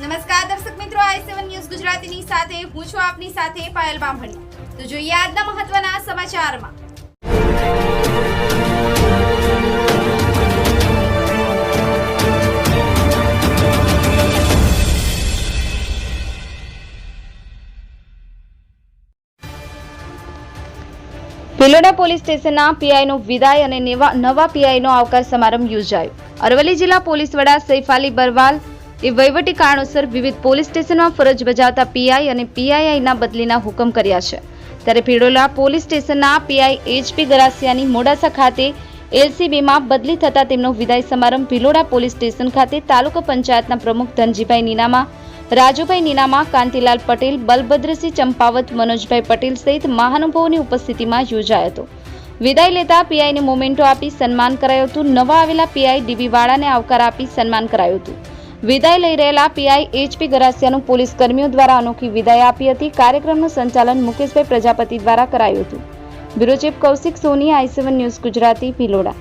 નમસ્કાર દર્શક મિત્રો, આઈ સેવન ન્યૂઝ ગુજરાતીની સાથે, હું છું આપની સાથે પાયલ બામણી. તો જોઈએ આજના મહત્વના સમાચારમાં. ભિલોડા પોલીસ સ્ટેશનના પીઆઈનો વિદાય અને નેવા- પીઆઈનો આવકાર સમારંભ યોજાયો. અરવલ્લી જિલ્લા પોલીસ વડા સૈફ અલી બરવાલ એ વહીવટી કારણોસર વિવિધ પોલીસ સ્ટેશનમાં ફરજ બજાવતા પીઆઈ અને પીઆઈઆઈના બદલીના હુકમ કર્યા છે. ત્યારે ભીડોલા પોલીસ સ્ટેશનના પીઆઈ એચપી ગરાસિયાની મોડાસા ખાતે એલસીબીમાં બદલી થતા તેમનો વિદાય સમારંભ ભિલોડા પોલીસ સ્ટેશન ખાતે તાલુકા પંચાયતના પ્રમુખ ધનજીભાઈ નીનામા, રાજુભાઈ નીનામા, કાંતિલાલ પટેલ, બલભદ્રસિંહ ચંપાવત, મનોજભાઈ પટેલ સહિત મહાનુભાવોની ઉપસ્થિતિમાં યોજાયો હતો. વિદાય લેતા પીઆઈને મોમેન્ટો આપી સન્માન કરાયું હતું. નવા આવેલા પીઆઈ ડીબી વાળાને આવકાર આપી સન્માન કરાયું હતું. વિદાય લઈ રહેલા પીઆઈ એચપી ગરાસિયાનું પોલીસ કર્મીઓ દ્વારા અનોખી વિદાય આપી હતી. કાર્યક્રમનું સંચાલન મુકેશભાઈ પ્રજાપતિ દ્વારા કરાયું હતું. Bureau chief Kaushik Soni I news Gujarati Bhiloda.